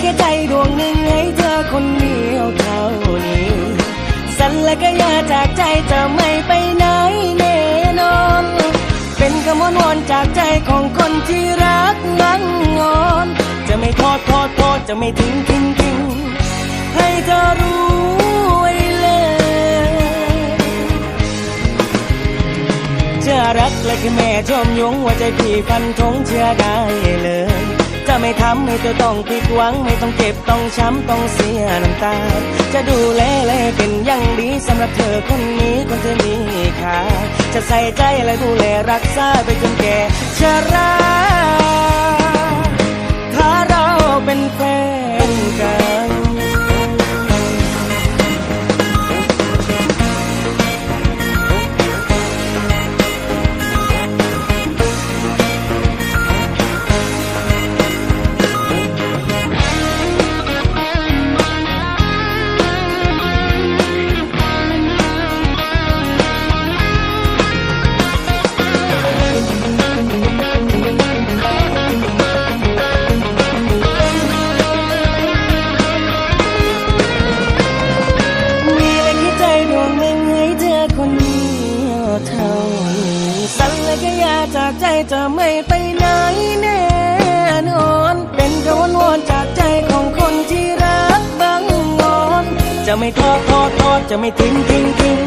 แค่ใจดวงหนึ่งให้เธอคนเดียวเท่านี้ สันและก็อยาจากใจจะไม่ไปไหนแน่นอน เป็นคำวอนวอนจากใจของคนที่รักนั่งงอน จะไม่ทอดทอดทอดจะไม่ทิ้งทิ้งทิ้งให้เธอรู้ไว้เลยจะรักและคือแม่ชมยงว่าใจพี่พันธงเชื่อได้เลย ไม่ทำให้เธอต้องผิดหวัง ไม่ต้องเจ็บต้องช้ำต้องเสียน้ำตา จะดูแลและเป็นอย่างดีสำหรับเธอคนนี้คนเธอมีค่าจะใส่ใจและดูแลรักษาไปจนแก่ชราถ้าเราเป็นแฟน ไม่ทอดทอดทอดจะไม่ทิ้งทิ้งทิ้ง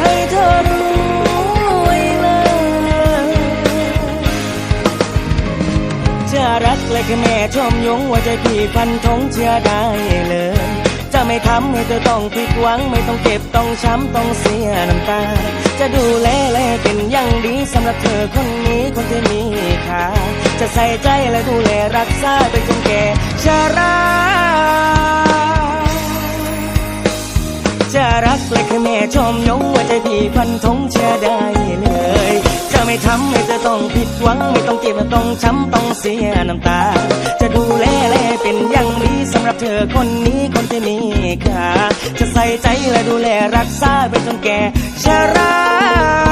ให้เธอรู้ไว้เลยจะรักและแค่แม่ชมยงว่าใจพี่พันธงเชื่อได้เลย จะไม่ทำให้เธอต้องผิดหวัง ไม่ต้องเก็บต้องช้ำต้องเสียน้ำตา จะดูแลและเป็นอย่างดีสำหรับเธอคนนี้คนที่มีค่าจะใส่ใจและดูแลรักษาไปจนแก่ชรา จะรักเลยค่แม่ชมยงว่าใจพี่พันธงเชื่อได้เลย จะไม่ทำให้จะต้องผิดหวัง ไม่ต้องเจ็บต้องช้ำต้องเสียน้ำตา จะดูแลและเป็นอย่างดีสำหรับเธอคนนี้คนที่มีค่าจะใส่ใจและดูแลรักษาไปจนแก่ชรา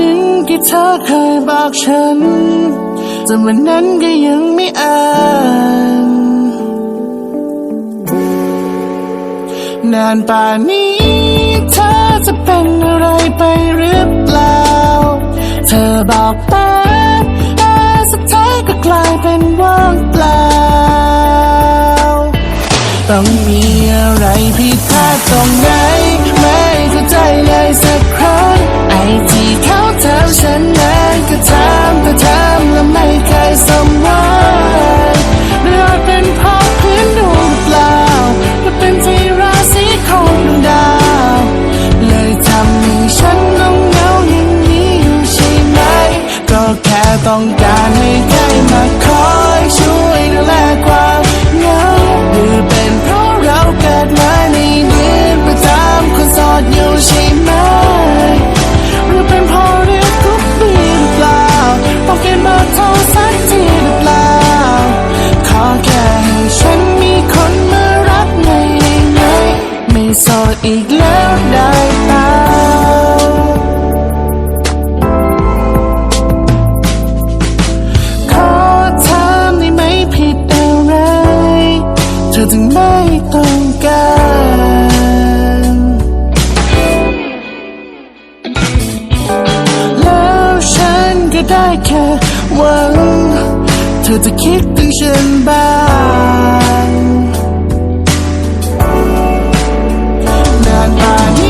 นี้ที่เธอเคยบอกฉันจนวันนั้นก็ยังไม่อ่านนานป่านนี้เธอจะเป็นอะไรไปหรือเปล่า เธอบอกแปแต่สุดท้ายก็กลายเป็นว่างเปล่า ต้องมีอะไรผิดพลาดตรงไหน ยเข้าใจเลยสักครั้งไอที่เขาถาฉันนั้นก็ท อีกแล้วได้เปล่าขอถามได้ไม่ผิดอะไร เธอถึงไม่ต้องการแล้วฉันก็ได้แค่หวัง เธอจะคิดถึงฉันบ้าง bad, bad, bad.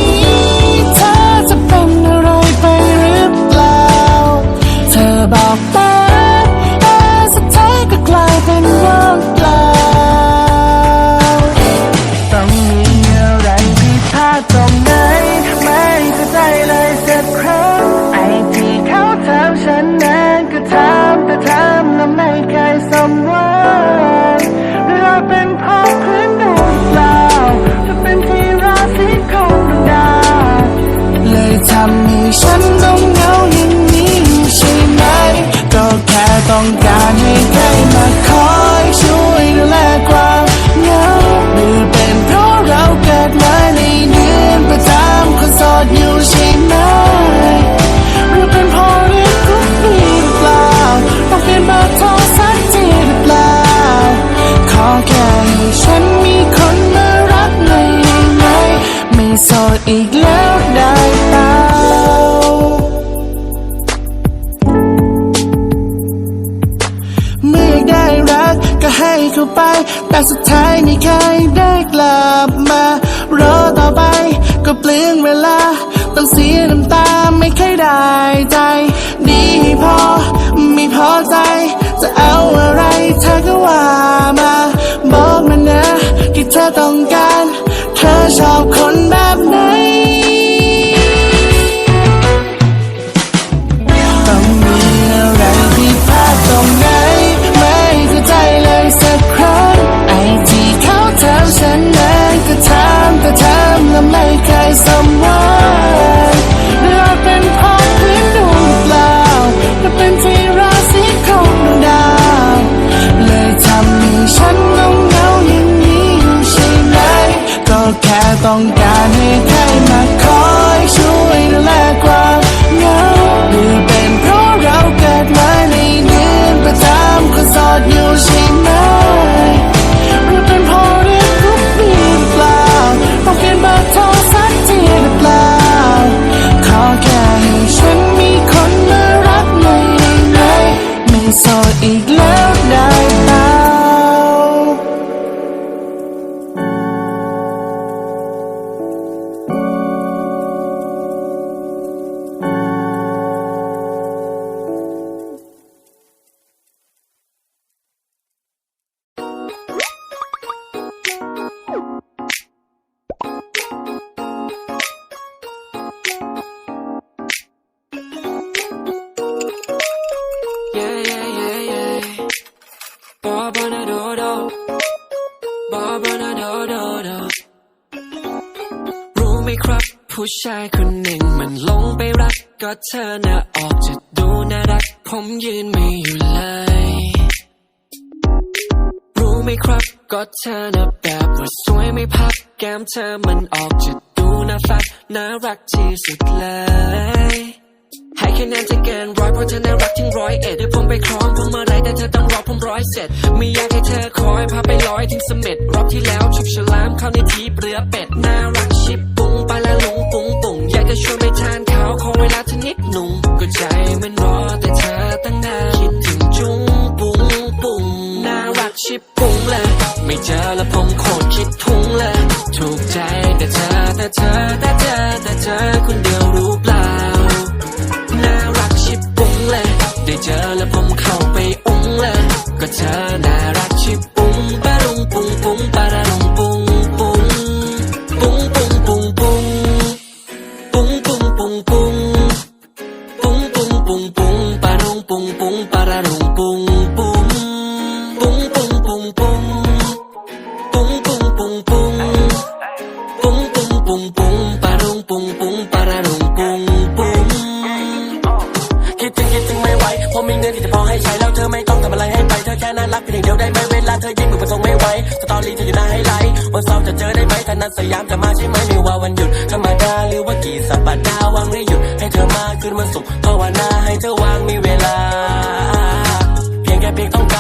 อีกแล้วได้เปล่าเมื่อได้รักก็ให้เขาไปแต่สุด ใครมาคอยช่วยแลความเงาหรือเป็นเพราะเราเกิดมาในเดือนประจำคนโสดอยู่ใช่ไหรือเป็นเพราะเรื่องพวกนี้หรือเปล่าต้องเปลี่ยนเบอร์โทรสักทีหรือล่าขอแค่ให้ฉันมีคนมารักหน่อไม่โสดอีกแล้ว ชายคนหนึ่งมันลงไปรักก็เธอน่ะออกจะดูน่ารักผมยืนไม่อยู่เลย รู้ไหมครับก็เธอน่ะแบบว่าสวยไม่พักแก้มเธอมันออกจะดูน่าฟัดน่ารักที่สุดเลยให้คะแนนเธอเกินร้อยเพราะเธอน่ารักถึงร้อยเอ็ดให้ผมไปคล้องพวงมาลัยแต่เธอต้องรอผมร้อยเสร็จไม่อยากให้เธอคอยพาไปลอยถึงเสม็ดรอบที่แล้วฉุกฉลามเข้าในทีเรือเป็ดน่ารักชิบ กจะชวนไปทานข้าวขอเวลาเธอนิดหนุ่มก็ใจมันรอแต่เธอตั้งนานคิดถึงจุ้งปุ้งปุ้งน่ารักชิบปุ้งเลยไม่เจอแล้วผมโคตรคิดทุ้งเลยถูกใจแต่เธอแต่เธอแต่เธอแต่เธอคนเดียว งปุ้งปุ้งปะระรุงปุงปุงปุงปุงปุงปุงปุงปุงปุงปุงปุงปุงปุงปุงปะรุงปุงปุงปะระรุงปุงปุงคิดถึงคิดถึงไม่ไหวผมมีเงินที่จะพอให้ใช้แล้วเธอไม่ต้องทำอะไรให้ไปเธอแค่น่ารักเพียงเดียวได้ไหมเวลาเธอยิ้มมือประสงค์ไม่ไหวสตอรี่เธออยู่หน้าให้ไลท์วันเสาร์จะเจอได้ไหมถ้านัดสยามจะมาใช่ไหมไม่ว่าวันหยุดธรรมดาหรือว่ากี่สัปดาห์วางหรือหยุดให้เธอมาคืนวันศุกร์ภาวนาให้เธอ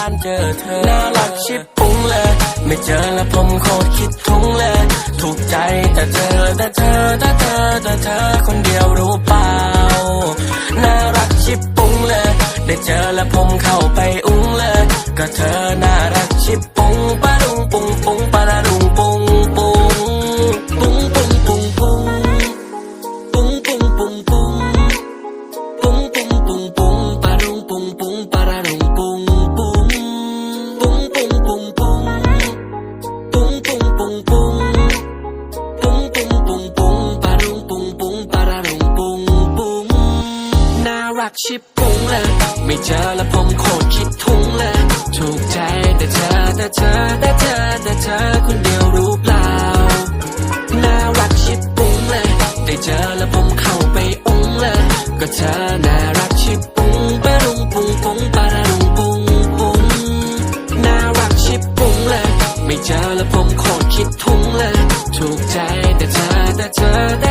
ารเจอเธอ น่ารักชิบปุ้งเลย ไม่เจอแล้วผมโคตรคิดทุงเลย ถูกใจแต่เธอแต่เธอแต่เธอแต่เธอคนเดียวรู้เปล่า น่ารักชิบปุ้งเลย ได้เจอแล้วผมเข้าไปอุ้งเลย ก็เธอน่ารักชิบปุ้งไป เจอแล้วผมโคตรคิดถึงเลย ถูกใจแต่เธอแต่เธอ